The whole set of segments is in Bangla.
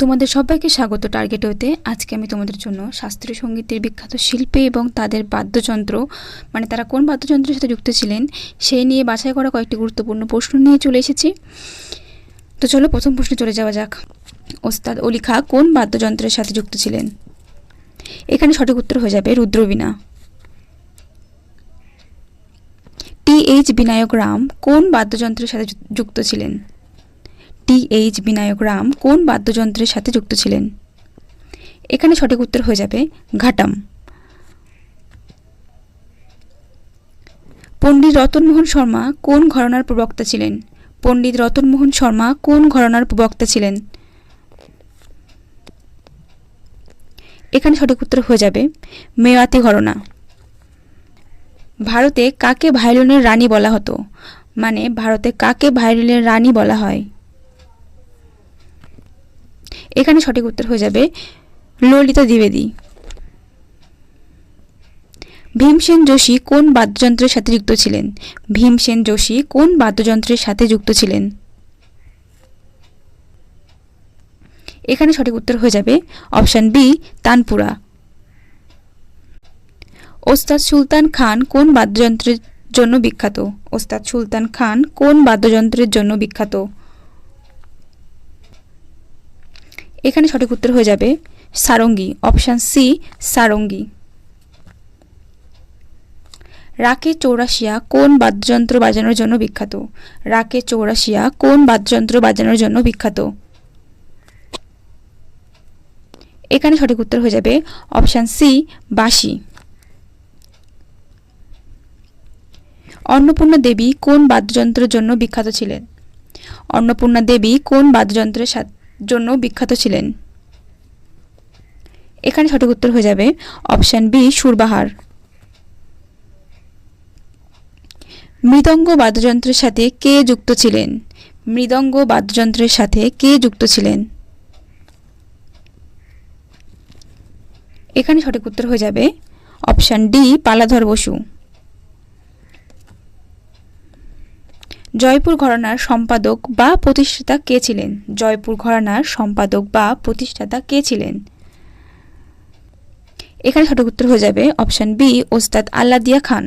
তোমাদের সবাইকে স্বাগত টার্গেট হতে। আজকে আমি তোমাদের জন্য শাস্ত্রীয় সঙ্গীতের বিখ্যাত শিল্পী এবং তাদের বাদ্যযন্ত্র মানে তারা কোন বাদ্যযন্ত্রের সাথে যুক্ত ছিলেন সেই নিয়ে বাছাই করা কয়েকটি গুরুত্বপূর্ণ প্রশ্ন নিয়ে চলে এসেছি। তো চলো প্রথম প্রশ্নে চলে যাওয়া যাক। ওস্তাদ অলি খা কোন বাদ্যযন্ত্রের সাথে যুক্ত ছিলেন? এখানে সঠিক উত্তর হয়ে যাবে রুদ্রবীণা। টি এইচ বিনায়ক রাম কোন বাদ্যযন্ত্রের সাথে যুক্ত ছিলেন? টি এইচ বিনায়ক রাম কোন বাদ্যযন্ত্রের সাথে যুক্ত ছিলেন? এখানে সঠিক উত্তর হয়ে যাবে ঘাটাম। পণ্ডিত রতনমোহন শর্মা কোন ঘরানার প্রবক্তা ছিলেন? পণ্ডিত রতনমোহন শর্মা কোন ঘরানার প্রবক্তা ছিলেন? এখানে সঠিক উত্তর হয়ে যাবে মেওয়াতি ঘরনা। ভারতে কাকে ভায়োলিনের রানী বলা হতো? মানে ভারতে কাকে ভায়োলিনের রানী বলা হয়? এখানে সঠিক উত্তর হয়ে যাবে ললিতা দ্বিবেদী। ভীমসেন যোশী কোন বাদ্যযন্ত্রের সাথে যুক্ত ছিলেন? ভীমসেন যোশী কোন বাদ্যযন্ত্রের সাথে যুক্ত ছিলেন? এখানে সঠিক উত্তর হয়ে যাবে অপশান বি, তানপুরা। ওস্তাদ সুলতান খান কোন বাদ্যযন্ত্রের জন্য বিখ্যাত? ওস্তাদ সুলতান খান কোন বাদ্যযন্ত্রের জন্য বিখ্যাত? এখানে সঠিক উত্তর হয়ে যাবে সারঙ্গী অপশান সি সারঙ্গী। রাকে চৌরাশিয়া কোন বাদ্যযন্ত্র বাজানোর জন্য বিখ্যাত? রাকে চৌরাশিয়া কোন বাদ্যযন্ত্র বাজানোর জন্য বিখ্যাত? এখানে সঠিক উত্তর হয়ে যাবে অপশান সি বাঁশি। অন্নপূর্ণা দেবী কোন বাদ্যযন্ত্রের জন্য বিখ্যাত ছিলেন? অন্নপূর্ণা দেবী কোন বাদ্যযন্ত্রের সা- জন্য বিখ্যাত ছিলেন। এখানে সঠিক উত্তর হয়ে যাবে অপশান বি, সুরবাহার। মৃদঙ্গ বাদ্যযন্ত্রের সাথে কে যুক্ত ছিলেন? মৃদঙ্গ বাদ্যযন্ত্রের সাথে কে যুক্ত ছিলেন? এখানে সঠিক উত্তর হয়ে যাবে অপশান ডি, পালাধর বসু। জয়পুর ঘরানার সম্পাদক বা প্রতিষ্ঠাতা কে ছিলেন? জয়পুর ঘরানার সম্পাদক বা প্রতিষ্ঠাতা কে ছিলেন? এখানে সঠিক উত্তর হয়ে যাবে অপশান বি, ওস্তাদ আল্লাদিয়া খান।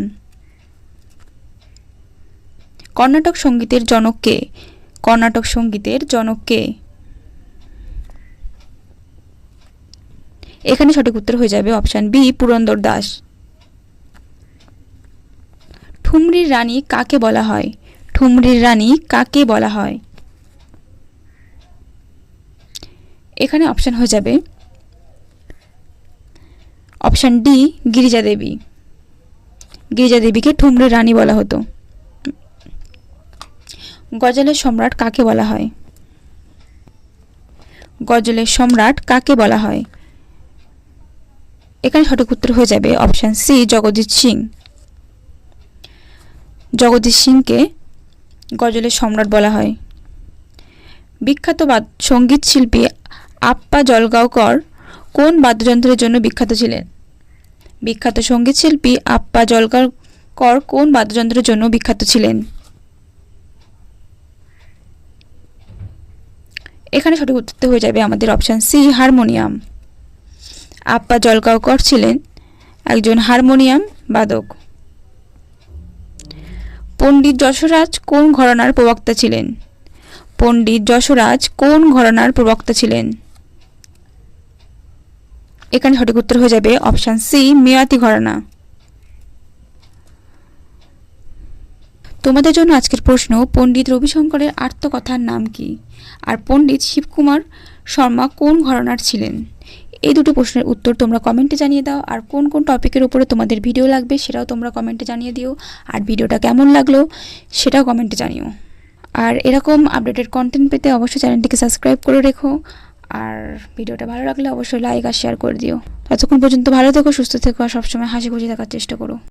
কর্ণাটক সঙ্গীতের জনক কে? কর্ণাটক সঙ্গীতের জনক কে? এখানে সঠিক উত্তর হয়ে যাবে অপশান বি, পুরন্দর দাস। ঠুমরির রানী কাকে বলা হয়? ঠুমরির রানী কাকে বলা হয়? এখানে অপশান হয়ে যাবে। Option D Girija Devi. Girija দেবীকে ঠুমরির রানী বলা হতো। গজলের সম্রাট কাকে বলা হয়? গজলের সম্রাট কাকে বলা হয়? এখানে সঠিক উত্তর হয়ে যাবে অপশান সি জগজিৎ সিং। জগদীশ সিংকে গজলের সম্রাট বলা হয়। বিখ্যাত সংগীত শিল্পী আপ্পা জলগাঁওকর কোন বাদ্যযন্ত্রের জন্য বিখ্যাত ছিলেন? বিখ্যাত সংগীত শিল্পী আপ্পা জলগাঁওকর কোন বাদ্যযন্ত্রের জন্য বিখ্যাত ছিলেন? এখানে সঠিক উত্তর হয়ে যাবে আমাদের option C harmonium Appa Jalgaonkar ছিলেন একজন হারমোনিয়াম বাদক। পণ্ডিত যশোরাজ কোন ঘরানার প্রবক্তা ছিলেন? পণ্ডিত যশোরাজ কোন ঘরানার প্রবক্তা ছিলেন? এখানে সঠিক উত্তর হয়ে যাবে অপশান সি মেয়াতি ঘরানা। তোমাদের জন্য আজকের প্রশ্ন, পণ্ডিত রবিশঙ্করের আত্মকথার নাম কি? আর পণ্ডিত শিবকুমার শর্মা কোন ঘরানার ছিলেন? এই দুটো প্রশ্নের উত্তর তোমরা কমেন্টে জানিয়ে দাও। আর কোন কোন টপিকের উপরে তোমাদের ভিডিও লাগবে সেটাও তোমরা কমেন্টে জানিয়ে দিও। আর ভিডিওটা কেমন লাগল সেটাও কমেন্টে জানিও। আর এরকম আপডেটেড কন্টেন্ট পেতে অবশ্যই চ্যানেলটিকে সাবস্ক্রাইব করে রেখো। আর ভিডিওটা ভালো লাগলে অবশ্যই লাইক আর শেয়ার করে দিও। ততক্ষণ পর্যন্ত ভালো থেকো, সুস্থ থেকো, আর সবসময় হাসি খুশি থাকার চেষ্টা করো।